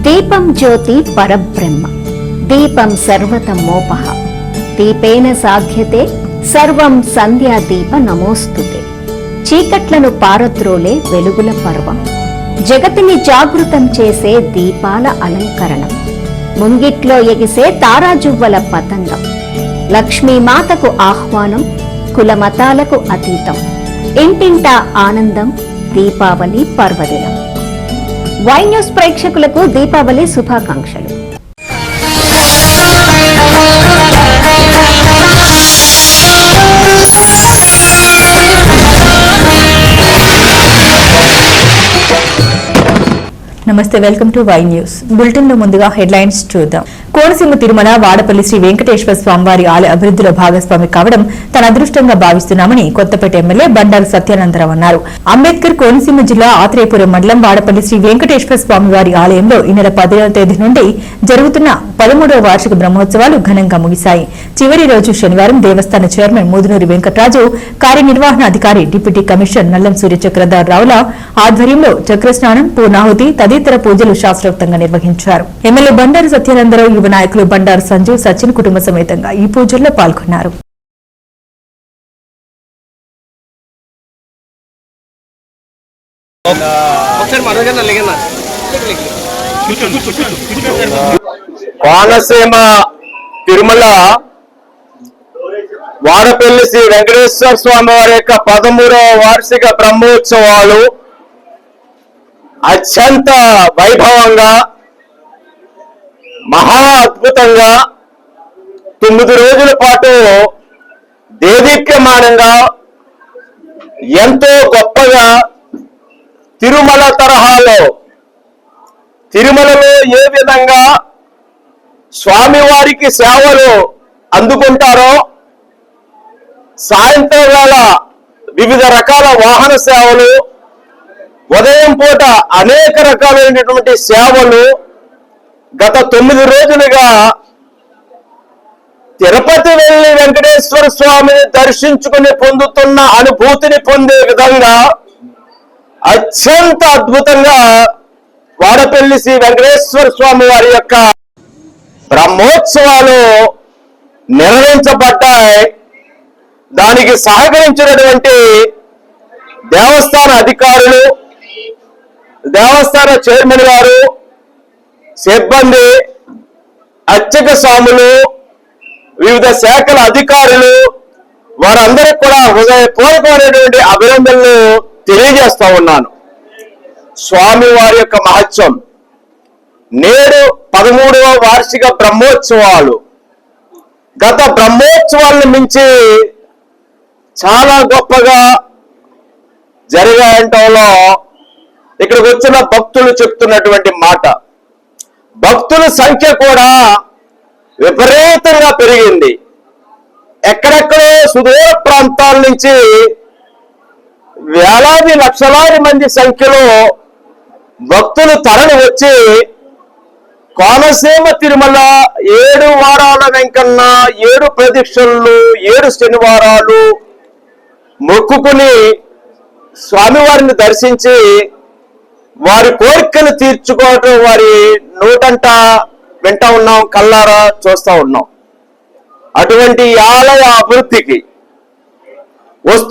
దీపం జ్యోతి పరబ్రహ్మ. దీపం సర్వతమోపహ దీపేన సాధ్యతే సర్వం సంధ్యా దీప నమోస్తుతే. చీకట్లను పారద్రోలే వెలుగుల పర్వం. జగతిని జాగృతం చేసే దీపాల అలంకరణం. ముంగిట్లో ఎగిసే తారాజువ్వల పతంగం. లక్ష్మీమాతకు ఆహ్వానం కులమతాలకు అతీతం. ఇంటింటా ఆనందం దీపావళి పర్వదినం. వై న్యూస్ ప్రేక్షకులకు దీపావళి శుభాకాంక్షలు. నమస్తే వెల్కమ్ టు వై న్యూస్. బులెటిన్లో ముందుగా హెడ్లైన్స్ చూద్దాం. కోనసీమ తిరుమల వాడపల్లి శ్రీ వెంకటేశ్వర స్వామివారి ఆలయ అభివృద్ధిలో భాగస్వామి కావడం తన అదృష్టంగా భావిస్తున్నామని కొత్తపేట ఎమ్మెల్యే బండారు సత్యానందరావు అన్నారు. అంబేద్కర్ కోనసీమ జిల్లా ఆత్రేయపురం మండలం వాడపల్లి శ్రీ వెంకటేశ్వర స్వామివారి ఆలయంలో ఈ నెల పదవ తేదీ నుండి జరుగుతున్న పదమూడవ వార్షిక బ్రహ్మోత్సవాలు ఘనంగా ముగిశాయి. చివరి రోజు శనివారం దేవస్థాన చైర్మన్ మూదునూరి వెంకటరాజు కార్యనిర్వహణ అధికారి డిప్యూటీ కమిషనర్ నల్లం సూర్య చక్రధర్ రావుల ఆధ్వర్యంలో చక్రస్నానం పూర్ణాహుతి తదితర పూజలు శాస్త్రోక్తంగా నిర్వహించారు. ఎమ్మెల్యే బండారు సత్యానందరావు యువ నాయకులు బండారు సంజీవ్ సచిన్ కుటుంబ సమేతంగా ఈ పూజల్లో పాల్గొన్నారు. కోనసీమ తిరుమల వాడపల్లి శ్రీ వెంకటేశ్వర స్వామి వారి యొక్క పదమూడవ వార్షిక బ్రహ్మోత్సవాలు అత్యంత వైభవంగా మహా అద్భుతంగా తొమ్మిది రోజుల పాటు దేదీప్యమానంగా ఎంతో గొప్పగా తిరుమల తరహాలో తిరుమలలో ఏ విధంగా స్వామివారికి సేవలు అందుకుంటారో సాయంత్రం వేళ వివిధ రకాల వాహన సేవలు ఉదయం పూట అనేక రకాలైనటువంటి సేవలు గత తొమ్మిది రోజులుగా తిరుపతి వెళ్ళి వెంకటేశ్వర స్వామిని దర్శించుకుని పొందుతున్న అనుభూతిని పొందే విధంగా అత్యంత అద్భుతంగా వాడపల్లి శ్రీ వెంకటేశ్వర స్వామి వారి యొక్క బ్రహ్మోత్సవాలు నిర్వహించబడ్డాయి. దానికి సహకరించినటువంటి దేవస్థాన అధికారులు దేవస్థాన చైర్మన్ గారు సిబ్బంది అర్చక స్వాములు వివిధ శాఖల అధికారులు వారందరికి కూడా హృదయపూర్వకమైనటువంటి అభినందనలు తెలియజేస్తా ఉన్నాను. స్వామి వారి యొక్క మహత్వం. నేడు పదమూడవ వార్షిక బ్రహ్మోత్సవాలు. గత బ్రహ్మోత్సవాలను మించి చాలా గొప్పగా జరిగాయంటంలో ఇక్కడికి వచ్చిన భక్తులు చెప్తున్నటువంటి మాట. భక్తుల సంఖ్య కూడా విపరీతంగా పెరిగింది. ఎక్కడెక్కడో సుదూర ప్రాంతాల నుంచి వేలాది లక్షలాది మంది సంఖ్యలో భక్తులు తరలి వచ్చి కోనసీమ తిరుమల ఏడు వారాల వెంకన్న ఏడు ప్రదక్షిణలు ఏడు శనివారాలు మొక్కుకుని స్వామివారిని దర్శించి వారి కోరికలు తీర్చుకోవటం వారి నోటంట వింటా ఉన్నాం కల్లారా చూస్తా ఉన్నాం. అటువంటి ఆలయ అభివృద్ధికి వస్తు